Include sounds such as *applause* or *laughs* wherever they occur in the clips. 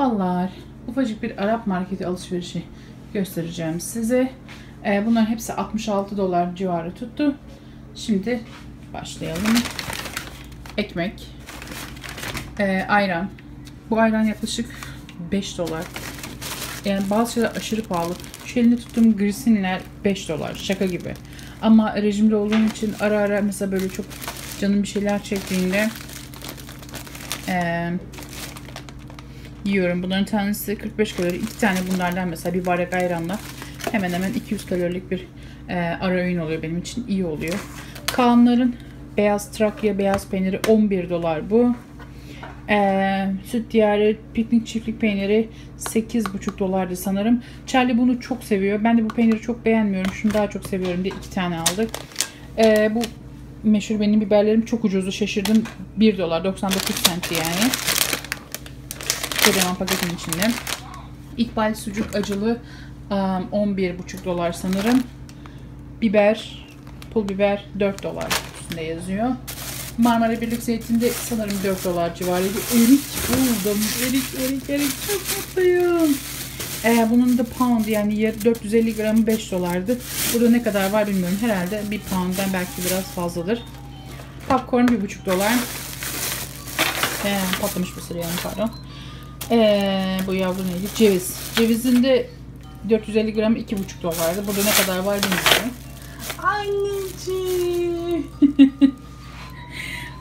Ballar. Ufacık bir Arap marketi alışverişi göstereceğim size. Ee, bunların hepsi 66 dolar civarı tuttu. Şimdi başlayalım. Ekmek. Ee, ayran. Bu ayran yaklaşık 5 dolar. Yani bazı şeyler aşırı pahalı. Şu elinde tuttuğum grisinler 5 dolar. Şaka gibi. Ama rejimde olduğum için ara ara mesela böyle çok canım bir şeyler çektiğinde eee yiyorum. Bunların tanesi 45 kalori. İki tane bunlardan mesela bir bardak ayranla hemen hemen 200 kalorilik bir e, ara öğün oluyor benim için. iyi oluyor. Kaanların beyaz Trakya beyaz peyniri 11 dolar bu. E, süt diyarı piknik çiftlik peyniri 8,5 dolardı sanırım. Charlie bunu çok seviyor. Ben de bu peyniri çok beğenmiyorum. Şunu daha çok seviyorum diye iki tane aldık. E, bu meşhur benim biberlerim çok ucuzdu. Şaşırdım. 1 dolar 99 cent yani. Kocaman paketin içinde. İkbal sucuk acılı um, 11,5 dolar sanırım. Biber, pul biber 4 dolar üstünde yazıyor. Marmara Birlik Zeytin'de sanırım 4 dolar civarıydı. Erik buldum. Erik, erik, erik. Çok mutluyum. Ee, bunun da pound yani yarı- 450 gramı 5 dolardı. Burada ne kadar var bilmiyorum. Herhalde bir pound'dan belki biraz fazladır. Popcorn 1,5 dolar. Ee, patlamış mısır yani pardon. Ee, bu yavru neydi? Ceviz. Cevizin de 450 gramı 2,5 dolardı. Burada ne kadar var bilmiyorum. Anneciğim. *laughs*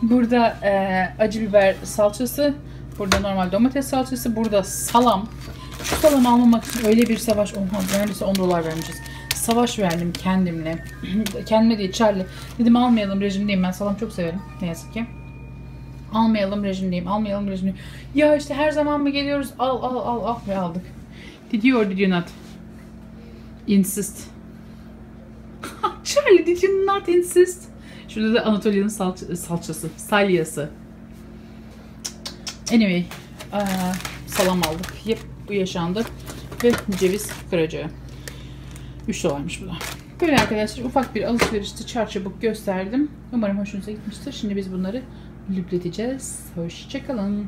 Burada e, acı biber salçası. Burada normal domates salçası. Burada salam. Şu salam almamak için öyle bir savaş. Oha neredeyse 10 dolar vermişiz. Savaş verdim kendimle. *clears throat* Kendime değil Charlie. Dedim almayalım rejimdeyim. Ben salam çok severim. Ne yazık ki. Almayalım rejimdeyim. Almayalım rejimdeyim. Ya işte her zaman mı geliyoruz? Al al al al ve aldık. Did you or did you not? Insist. *laughs* Charlie did you not insist? Şurada da Anatolia'nın salça, salçası. Salyası. Anyway. eee, salam aldık. Yep bu yaşandı. Ve ceviz kıracağı. 3 dolarmış bu da. Böyle arkadaşlar ufak bir alışverişti. Çarçabuk gösterdim. Umarım hoşunuza gitmiştir. Şimdi biz bunları lüpleteceğiz. Hoşçakalın.